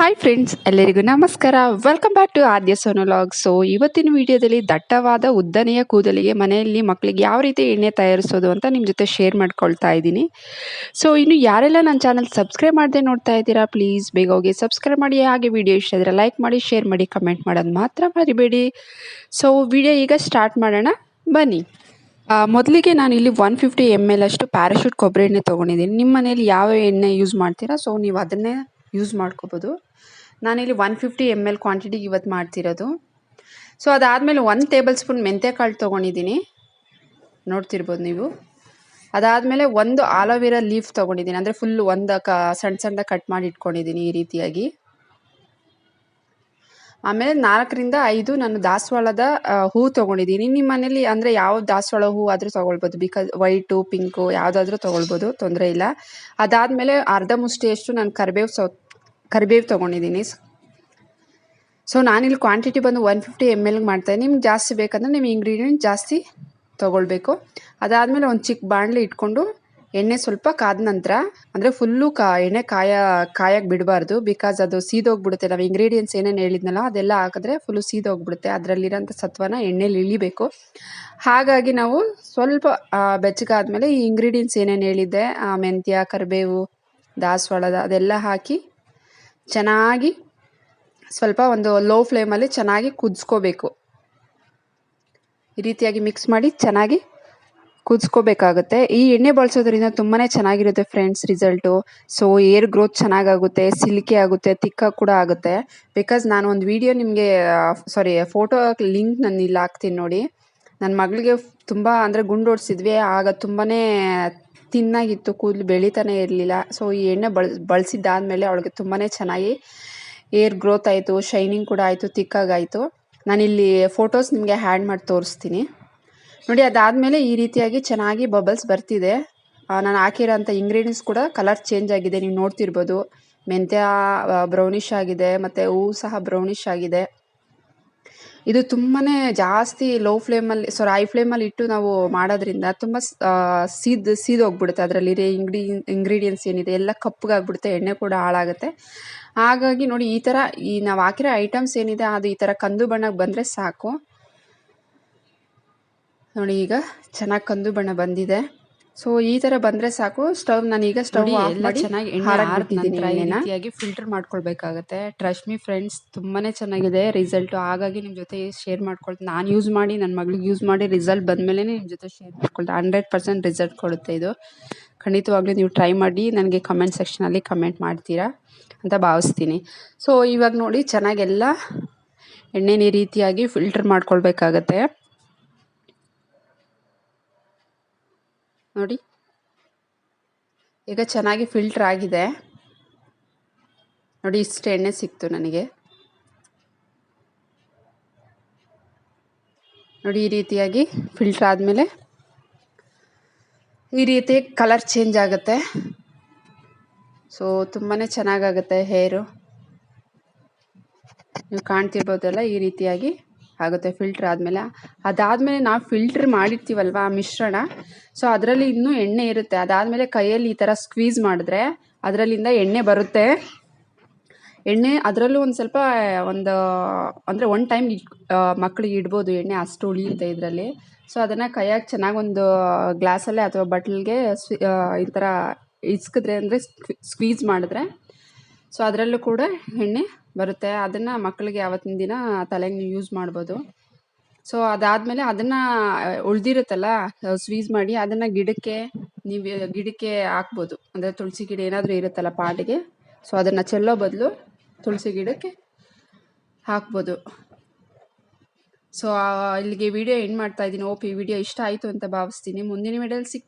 Hi friends ಎಲ್ಲರಿಗೂ ನಮಸ್ಕಾರ. Welcome back to ಆದ್ಯ ಸೋನೋಲಾಗ್ ಸೊ ಇವತ್ತಿನ ವಿಡಿಯೋದಲ್ಲಿ ದಟ್ಟವಾದ ಉದ್ದನೆಯ ಕೂದಲಿಗೆ ಮನೆಯಲ್ಲಿ ಮಕ್ಕಳಿಗೆ ಯಾವ ರೀತಿ ಎಣ್ಣೆ ತಯಾರಿಸೋದು ಅಂತ ನಿಮ್ಮ ಜೊತೆ ಶೇರ್ ಮಾಡ್ಕೊಳ್ತಾ ಇದ್ದೀನಿ. ಸೊ ಇನ್ನು ಯಾರೆಲ್ಲ ನನ್ನ ಚಾನಲ್ ಸಬ್ಸ್ಕ್ರೈಬ್ ಮಾಡದೆ ನೋಡ್ತಾ ಇದ್ದೀರಾ ಪ್ಲೀಸ್ ಬೇಗ ಹೋಗಿ ಸಬ್ಸ್ಕ್ರೈಬ್ ಮಾಡಿ. ಹಾಗೆ ವಿಡಿಯೋ ಇಷ್ಟ ಇದ್ದರೆ ಲೈಕ್ ಮಾಡಿ ಶೇರ್ ಮಾಡಿ ಕಮೆಂಟ್ ಮಾಡೋದು ಮಾತ್ರ ಮರಿಬೇಡಿ. ಸೊ ವಿಡಿಯೋ ಈಗ ಸ್ಟಾರ್ಟ್ ಮಾಡೋಣ. ಬನ್ನಿ. ಮೊದಲಿಗೆ ನಾನು ಇಲ್ಲಿ ಒನ್ ಫಿಫ್ಟಿ ಎಂ ಎಲ್ ಅಷ್ಟು ಪ್ಯಾರಾಶೂಟ್ ಕೊಬ್ಬರಿ ಎಣ್ಣೆ ತೊಗೊಂಡಿದ್ದೀನಿ. ನಿಮ್ಮ ಮನೇಲಿ ಯಾವ ಎಣ್ಣೆ ಯೂಸ್ ಮಾಡ್ತೀರಾ? ಸೊ ನೀವು ಅದನ್ನೇ ಯೂಸ್ ಮಾಡ್ಕೋಬೋದು. ನಾನಿಲ್ಲಿ ಒನ್ ಫಿಫ್ಟಿ ಎಂ ಎಲ್ ಕ್ವಾಂಟಿಟಿಗೆ ಇವತ್ತು ಮಾಡ್ತಿರೋದು. ಸೊ ಅದಾದಮೇಲೆ ಒಂದು ಟೇಬಲ್ ಸ್ಪೂನ್ ಮೆಂತ್ಯಕಾಳು ತೊಗೊಂಡಿದ್ದೀನಿ ನೋಡ್ತಿರ್ಬೋದು ನೀವು. ಅದಾದಮೇಲೆ ಒಂದು ಆಲೋವೆರಾ ಲೀಫ್ ತೊಗೊಂಡಿದ್ದೀನಿ ಅಂದರೆ ಫುಲ್ ಒಂದು ಕ, ಸಣ್ಣ ಸಣ್ಣದಾಗಿ ಕಟ್ ಮಾಡಿ ಇಟ್ಕೊಂಡಿದ್ದೀನಿ ಈ ರೀತಿಯಾಗಿ. ಆಮೇಲೆ ನಾಲ್ಕರಿಂದ ಐದು ನಾನು ದಾಸವಾಳದ ಹೂ ತೊಗೊಂಡಿದ್ದೀನಿ ನಿಮ್ಮ ಮನೇಲಿ ಅಂದರೆ ಯಾವ ದಾಸವಾಳ ಹೂ ಆದರೂ ತೊಗೊಳ್ಬೋದು. ಬಿಕಾಸ್ ವೈಟು ಪಿಂಕು ಯಾವುದಾದ್ರೂ ತೊಗೊಳ್ಬೋದು. ತೊಂದರೆ ಇಲ್ಲ. ಅದಾದಮೇಲೆ ಅರ್ಧ ಮುಷ್ಟಿಯಷ್ಟು ನಾನು ಕರಿಬೇವು ಸೌ ಕರಿಬೇವು ತೊಗೊಂಡಿದ್ದೀನಿ. ಸೊ ನಾನಿಲ್ಲಿ ಕ್ವಾಂಟಿಟಿ ಬಂದು ಒನ್ ಫಿಫ್ಟಿ ಎಂ ಎಲ್ಗೆ ಮಾಡ್ತಾಯಿದ್ದೀನಿ ನಿಮ್ಗೆ ಜಾಸ್ತಿ ಬೇಕಂದ್ರೆ ನೀವು ಇಂಗ್ರೀಡಿಯೆಂಟ್ ಜಾಸ್ತಿ ತೊಗೊಳ್ಬೇಕು. ಅದಾದಮೇಲೆ ಒಂದು ಚಿಕ್ಕ ಬಾಣಲೆ ಇಟ್ಕೊಂಡು ಎಣ್ಣೆ ಸ್ವಲ್ಪ ಕಾದ ನಂತರ, ಅಂದರೆ ಫುಲ್ಲು ಕಾ, ಎಣ್ಣೆ ಕಾಯ ಕಾಯಕ್ಕೆ ಬಿಡಬಾರ್ದು. ಬಿಕಾಸ್ ಅದು ಸೀದೋಗ್ಬಿಡುತ್ತೆ. ನಾವು ಇಂಗ್ರೀಡಿಯೆಂಟ್ಸ್ ಏನೇನು ಹೇಳಿದ್ನಲ್ಲ, ಅದೆಲ್ಲ ಹಾಕಿದ್ರೆ ಫುಲ್ಲು ಸೀದೋಗ್ಬಿಡುತ್ತೆ. ಅದರಲ್ಲಿರೋಂಥ ಸತ್ವನ ಎಣ್ಣೆಲಿ ಇಳಿಬೇಕು. ಹಾಗಾಗಿ ನಾವು ಸ್ವಲ್ಪ ಬೆಚ್ಚಗಾದ್ಮೇಲೆ ಈ ಇಂಗ್ರೀಡಿಯೆಂಟ್ಸ್ ಏನೇನು ಹೇಳಿದ್ದೆ ಮೆಂತ್ಯ, ಕರಿಬೇವು, ದಾಸವಾಳದ ಅದೆಲ್ಲ ಹಾಕಿ ಚೆನ್ನಾಗಿ ಸ್ವಲ್ಪ ಒಂದು ಲೋ ಫ್ಲೇಮಲ್ಲಿ ಚೆನ್ನಾಗಿ ಕುದಿಸ್ಕೋಬೇಕು. ಈ ರೀತಿಯಾಗಿ ಮಿಕ್ಸ್ ಮಾಡಿ ಚೆನ್ನಾಗಿ ಕುದಿಸ್ಕೋಬೇಕಾಗುತ್ತೆ. ಈ ಎಣ್ಣೆ ಬಳಸೋದ್ರಿಂದ ತುಂಬಾ ಚೆನ್ನಾಗಿರುತ್ತೆ friends result so hair growth ಚೆನ್ನಾಗಾಗುತ್ತೆ, ಸಿಲ್ಕಿ ಆಗುತ್ತೆ ತಿಕ್ಕ ಕೂಡ ಆಗುತ್ತೆ. ಬಿಕಾಸ್ ನಾನು ಒಂದು ವಿಡಿಯೋ ನಿಮಗೆ ಸಾರಿ ಫೋಟೋ ಲಿಂಕ್ ನಾನು ಇಲ್ಲಿ ಹಾಕ್ತೀನಿ ನೋಡಿ. ನನ್ನ ಮಗಳಿಗೆ ತುಂಬ ಅಂದರೆ ಗುಂಡೋಡಿಸಿದ್ವಿ. ಆಗ ತುಂಬಾ ತಿನ್ನಾಗಿತ್ತು, ಕೂದಲು ಬೆಳೀತಾನೆ ಇರಲಿಲ್ಲ. ಸೊ ಈ ಎಣ್ಣೆ ಬಳ, ಬಳಸಿದ್ದಾದಮೇಲೆ ಅವಳಿಗೆ ತುಂಬಾ ಚೆನ್ನಾಗಿ ಏರ್ ಗ್ರೋತ್ ಆಯಿತು, ಶೈನಿಂಗ್ ಕೂಡ ಆಯಿತು, ತಿಕ್ಕಾಗಾಯಿತು. ನಾನಿಲ್ಲಿ ಫೋಟೋಸ್ ನಿಮಗೆ ಹ್ಯಾಂಡ್ ಮಾಡಿ ತೋರಿಸ್ತೀನಿ. ನೋಡಿ, ಅದಾದಮೇಲೆ ಈ ರೀತಿಯಾಗಿ ಚೆನ್ನಾಗಿ ಬಬಲ್ಸ್ ಬರ್ತಿದೆ. ನಾನು ಹಾಕಿರೋಂಥ ಇಂಗ್ರೀಡಿಯೆಂಟ್ಸ್ ಕೂಡ ಕಲರ್ ಚೇಂಜ್ ಆಗಿದೆ, ನೀವು ನೋಡ್ತಿರ್ಬೋದು. ಮೆಂತ್ಯ ಬ್ರೌನಿಶ್ ಆಗಿದೆ, ಮತ್ತು ಹೂವು ಸಹ ಬ್ರೌನಿಶ್ ಆಗಿದೆ. ಇದು ತುಂಬಾ ಜಾಸ್ತಿ ಲೋ ಫ್ಲೇಮಲ್ಲಿ ಸಾರಿ ಹೈ ಫ್ಲೇಮಲ್ಲಿ ಇಟ್ಟು ನಾವು ಮಾಡೋದ್ರಿಂದ ತುಂಬ ಸೀದ್ ಸೀದೋಗ್ಬಿಡುತ್ತೆ ಅದರಲ್ಲಿರೋ ಇಂಗ್ಡಿ ಇಂಗ್ರೀಡಿಯೆಂಟ್ಸ್ ಏನಿದೆ, ಎಲ್ಲ ಕಪ್ಪಗಾಗ್ಬಿಡುತ್ತೆ, ಎಣ್ಣೆ ಕೂಡ ಹಾಳಾಗುತ್ತೆ. ಹಾಗಾಗಿ ನೋಡಿ, ಈ ಥರ ಈ ನಾವು ಹಾಕಿರೋ ಐಟಮ್ಸ್ ಏನಿದೆ, ಅದು ಈ ಥರ ಕಂದು ಬಣ್ಣಕ್ಕೆ ಬಂದರೆ ಸಾಕು. ನೋಡಿ ಈಗ ಚೆನ್ನಾಗಿ ಕಂದು ಬಣ್ಣ ಬಂದಿದೆ. ಸೊ ಈ ತರ ಬಂದ್ರೆ ಸಾಕು. ಸ್ಟವ್ ನಾನೀಗ ಸ್ಟವ್ ನೋಡಿ, ಆಫ್ ಎಲ್ಲ ಚೆನ್ನಾಗಿ. ರೀತಿಯಾಗಿ ಫಿಲ್ಟರ್ ಮಾಡ್ಕೊಳ್ಬೇಕಾಗತ್ತೆ. ಟ್ರಸ್ಟ್ ಮೀ ಫ್ರೆಂಡ್ಸ್ ತುಂಬಾನೇ ಚೆನ್ನಾಗಿದೆ ರಿಸಲ್ಟ್ ಹಾಗಾಗಿ ನಿಮ್ಮ ಜೊತೆ ಶೇರ್ ಮಾಡ್ಕೊಳ್ತೀನಿ ನಾನು ಯೂಸ್ ಮಾಡಿ ನನ್ನ ಮಗಳಿಗೆ ಯೂಸ್ ಮಾಡಿ ರಿಸಲ್ಟ್ ಬಂದಮೇಲೆ ನಿಮ್ಮ ಜೊತೆ ಶೇರ್ ಮಾಡ್ಕೊಳ್ತೀನಿ ಹಂಡ್ರೆಡ್ ಪರ್ಸೆಂಟ್ ರಿಸಲ್ಟ್ ಕೊಡುತ್ತೆ ಇದು. ಖಂಡಿತವಾಗ್ಲೂ ನೀವು ಟ್ರೈ ಮಾಡಿ ನನಗೆ ಕಮೆಂಟ್ ಸೆಕ್ಷನಲ್ಲಿ ಕಮೆಂಟ್ ಮಾಡ್ತೀರಾ ಅಂತ ಭಾವಿಸ್ತೀನಿ. ಸೊ ಇವಾಗ ನೋಡಿ ಚೆನ್ನಾಗೆಲ್ಲ ಎಣ್ಣೆನ ರೀತಿಯಾಗಿ ಫಿಲ್ಟರ್ ಮಾಡ್ಕೊಳ್ಬೇಕಾಗತ್ತೆ. ನೋಡಿ. ಈಗ ಚೆನ್ನಾಗಿ ಫಿಲ್ಟರ್ ಆಗಿದೆ. ನೋಡಿ, ಇಷ್ಟು ಎಣ್ಣೆ ಸಿಕ್ತು ನನಗೆ. ನೋಡಿ, ಈ ರೀತಿಯಾಗಿ ಫಿಲ್ಟರ್ ಆದಮೇಲೆ ಈ ರೀತಿ ಕಲರ್ ಚೇಂಜ್ ಆಗುತ್ತೆ. ಸೊ ತುಂಬಾ ಚೆನ್ನಾಗಾಗುತ್ತೆ ಹೇರು ನೀವು ಕಾಣ್ತಿರ್ಬೋದಲ್ಲ, ಈ ರೀತಿಯಾಗಿ. ಆಗುತ್ತೆ ಫಿಲ್ಟ್ರ್ ಆದಮೇಲೆ. ಅದಾದಮೇಲೆ ನಾವು ಫಿಲ್ಟ್ರ್ ಮಾಡಿರ್ತೀವಲ್ವ ಮಿಶ್ರಣ? ಸೊ ಅದರಲ್ಲಿ ಇನ್ನೂ ಎಣ್ಣೆ ಇರುತ್ತೆ. ಅದಾದಮೇಲೆ ಕೈಯಲ್ಲಿ ಈ ಥರ ಸ್ಕ್ವೀಸ್ ಮಾಡಿದ್ರೆ ಅದರಲ್ಲಿಂದ ಎಣ್ಣೆ ಬರುತ್ತೆ. ಎಣ್ಣೆ ಅದರಲ್ಲೂ ಒಂದು ಸ್ವಲ್ಪ, ಒಂದು, ಅಂದರೆ ಒನ್ ಟೈಮ್ ಮಕ್ಕಳಿಗೆ ಇಡ್ಬೋದು ಎಣ್ಣೆ ಅಷ್ಟು ಉಳಿಯುತ್ತೆ ಇದರಲ್ಲಿ. ಸೊ ಅದನ್ನು ಕೈಯಾಗಿ ಚೆನ್ನಾಗಿ ಒಂದು ಗ್ಲಾಸಲ್ಲೇ ಅಥವಾ ಬಟ್ಲಿಗೆ ಸ್ವಿ ಈ ಥರ ಇಸ್ಕಿದ್ರೆ ಅಂದರೆ ಸ್ಕ್ವೀಸ್ ಮಾಡಿದ್ರೆ ಸೊ ಅದರಲ್ಲೂ ಕೂಡ ಎಣ್ಣೆ ಬರುತ್ತೆ. ಅದನ್ನು ಮಕ್ಕಳಿಗೆ ಯಾವತ್ತಿನ ದಿನ ತಲೆಗೆ ನೀವು ಯೂಸ್ ಮಾಡ್ಬೋದು. ಸೊ ಅದಾದಮೇಲೆ ಅದನ್ನು ಉಳ್ದಿರುತ್ತಲ್ಲ ಸ್ವೀಸ್ ಮಾಡಿ ಅದನ್ನು ಗಿಡಕ್ಕೆ, ನೀವು, ಗಿಡಕ್ಕೆ ಹಾಕ್ಬೋದು. ಅಂದರೆ ತುಳಸಿ ಗಿಡ ಏನಾದರೂ ಇರುತ್ತಲ್ಲ ಪಾಟಿಗೆ ಸೊ ಅದನ್ನು ಚೆಲ್ಲೋ ಬದಲು ತುಳಸಿ ಗಿಡಕ್ಕೆ ಹಾಕ್ಬೋದು. ಸೊ ಇಲ್ಲಿಗೆ ವಿಡಿಯೋ ಎಂಡ್ ಮಾಡ್ತಾ ಇದ್ದೀನಿ. ಓಪ್ ಈ ವಿಡಿಯೋ ಇಷ್ಟ ಆಯಿತು ಅಂತ ಭಾವಿಸ್ತೀನಿ. ಮುಂದಿನ ವಿಡಿಯೋಲಿ ಸಿಗ್ತೀನಿ.